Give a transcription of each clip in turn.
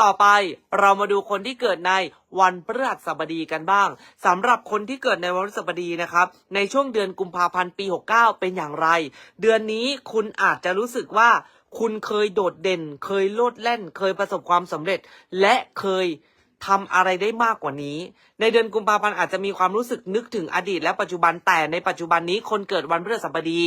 ต่อไปเรามาดูคนที่เกิดในวันพฤหัสบดีกันบ้างสำหรับคนที่เกิดในวันพฤหัสบดีนะครับ ในช่วงเดือนกุมภาพันธ์ปี 69 เป็นอย่างไร เดือนนี้คุณอาจจะรู้สึกว่า คุณเคยโดดเด่น เคยโลดแล่น เคยประสบความสำเร็จ และเคยทำอะไรได้มากกว่านี้ ในเดือนกุมภาพันธ์อาจจะมีความรู้สึกนึกถึงอดีตและปัจจุบันแต่ในปัจจุบันนี้คนเกิดวันพฤหัสบดี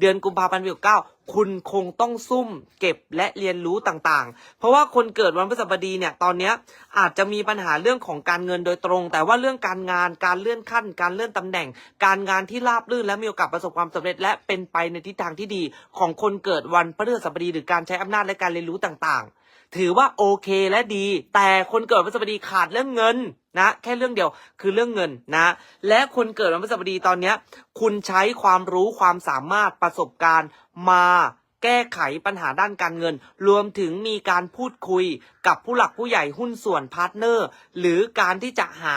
เดือนกุมภาพันธ์ปีเก้าคุณคงต้องซุ่มเก็บและเรียนรู้ต่างๆ เพราะว่าคนเกิดวันพฤหัสบดีเนี่ยตอนเนี้ยอาจจะมีปัญหาเรื่องของการเงินโดยตรง แต่ว่าเรื่องการงานการเลื่อนขั้น การเลื่อนตำแหน่ง การงานที่ราบรื่นและมีโอกาสประสบความสำเร็จ และเป็นไปในทิศทางที่ดีของคนเกิดวันพฤหัสบดี หรือการใช้อำนาจและการเรียนรู้ต่างๆ ถือว่าโอเคและดี แต่คนเกิดวันพฤหัสบดีขาดเรื่องเงิน นะ แค่เรื่องเดียวคือเรื่องเงินนะ และคนเกิดวันพฤหัสบดีตอนเนี้ยคุณใช้ความรู้ความสามารถประสบการณ์มาแก้ไขปัญหาด้านการเงิน รวมถึงมีการพูดคุยกับผู้หลักผู้ใหญ่หุ้นส่วนพาร์ทเนอร์ หรือการที่จะหา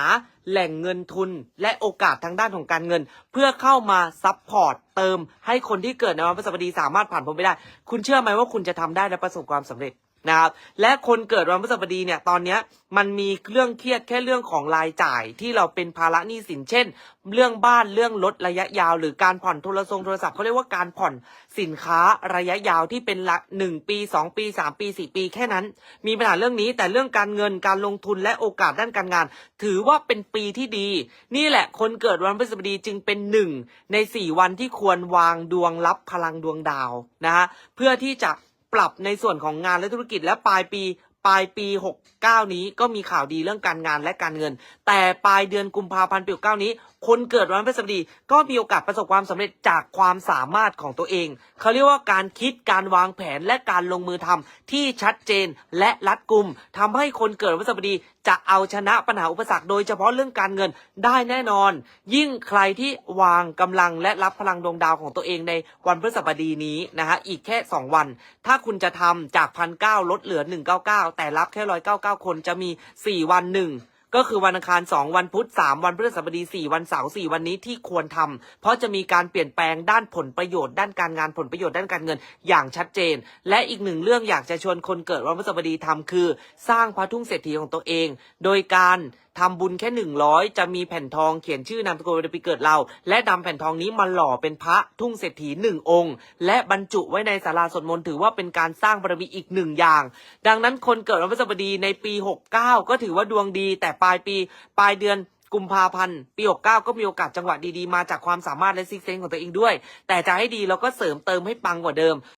แหล่งเงินทุนและโอกาสทางด้านของการเงิน เพื่อเข้ามาซัพพอร์ตเติม ให้คนที่เกิดในวันพฤหัสบดีสามารถผ่านพ้นไปได้ คุณเชื่อไหมว่าคุณจะทำได้และประสบความสำเร็จ นะครับและคนเกิดวันพฤหัสบดีเนี่ยตอนนี้มันมีเรื่องเครียดแค่เรื่องของรายจ่ายที่เราเป็นภาระหนี้สินเช่น เรื่องบ้านเรื่องรถระยะยาว หรือการผ่อนโทรศัพท์โทรศัพท์เขาเรียกว่าการผ่อนสินค้าระยะยาวที่เป็นละหนึ่งปีสองปีสามปีสี่ปีแค่นั้น มีปัญหาเรื่องนี้แต่เรื่องการเงินการลงทุนและโอกาสด้านการงาน ถือว่าเป็นปีที่ดี นี่แหละคนเกิดวันพฤหัสบดีจึงเป็นหนึ่งในสี่วันที่ควรวางดวงรับพลังดวงดาวนะฮะเพื่อที่จะ ปรับในส่วนของงานและธุรกิจและปลายปี ปลายปี 69 นี้ก็มีข่าวดีเรื่องการงานและการเงิน แต่ปลายเดือนกุมภาพันธ์ปี69นี้ คนเกิดวันพฤหัสบดี ก็มีโอกาสประสบความสำเร็จจากความสามารถของตัวเอง เขาเรียกว่าการคิดการวางแผนและการลงมือทำที่ชัดเจนและรัดกุมทำให้คนเกิดวันพฤหัสบดีจะเอาชนะปัญหาอุปสรรคโดยเฉพาะเรื่องการเงินได้แน่นอน ยิ่งใครที่วางกำลังและรับพลังดวงดาวของตัวเองในวันพฤหัสบดีนี้นะฮะอีกแค่ 2 วัน ถ้าคุณจะทำจากพันเก้าลดเหลือ 199แต่รับแค่199คนจะมี4วันหนึ่งก็คือวันอังคาร 2 วันพุธ 3 วันพฤหัสบดี 4 วันเสาร์ 4 วันนี้ที่ควรทำเพราะจะมีการเปลี่ยนแปลงด้านผลประโยชน์ ด้านการงานผลประโยชน์ด้านการเงินอย่างชัดเจน และอีกหนึ่งเรื่องอยากจะชวนคนเกิดวันพฤหัสบดีทำคือ สร้างพระทุ่งเศรษฐีของตัวเอง โดยการ ทำบุญแค่100จะมีแผ่นทองเขียนชื่อนามสกุลวันเดือนปีเกิดเรา และนำแผ่นทองนี้มาหล่อเป็นพระทุ่งเศรษฐีหนึ่งองค์ และบรรจุไว้ในศาลาสวดมนต์ถือว่าเป็นการสร้างบารมีอีกหนึ่งอย่าง ดังนั้นคนเกิดวันพฤหัสบดีในปี 69 ก็ถือว่าดวงดี แต่ปลายปีปลายเดือนกุมภาพันธ์ปี 69 ก็มีโอกาสจังหวะดีๆ มาจากความสามารถและซิกเซนของตัวเองด้วย แต่จะให้ดีเราก็เสริมเติมให้ปังกว่าเดิม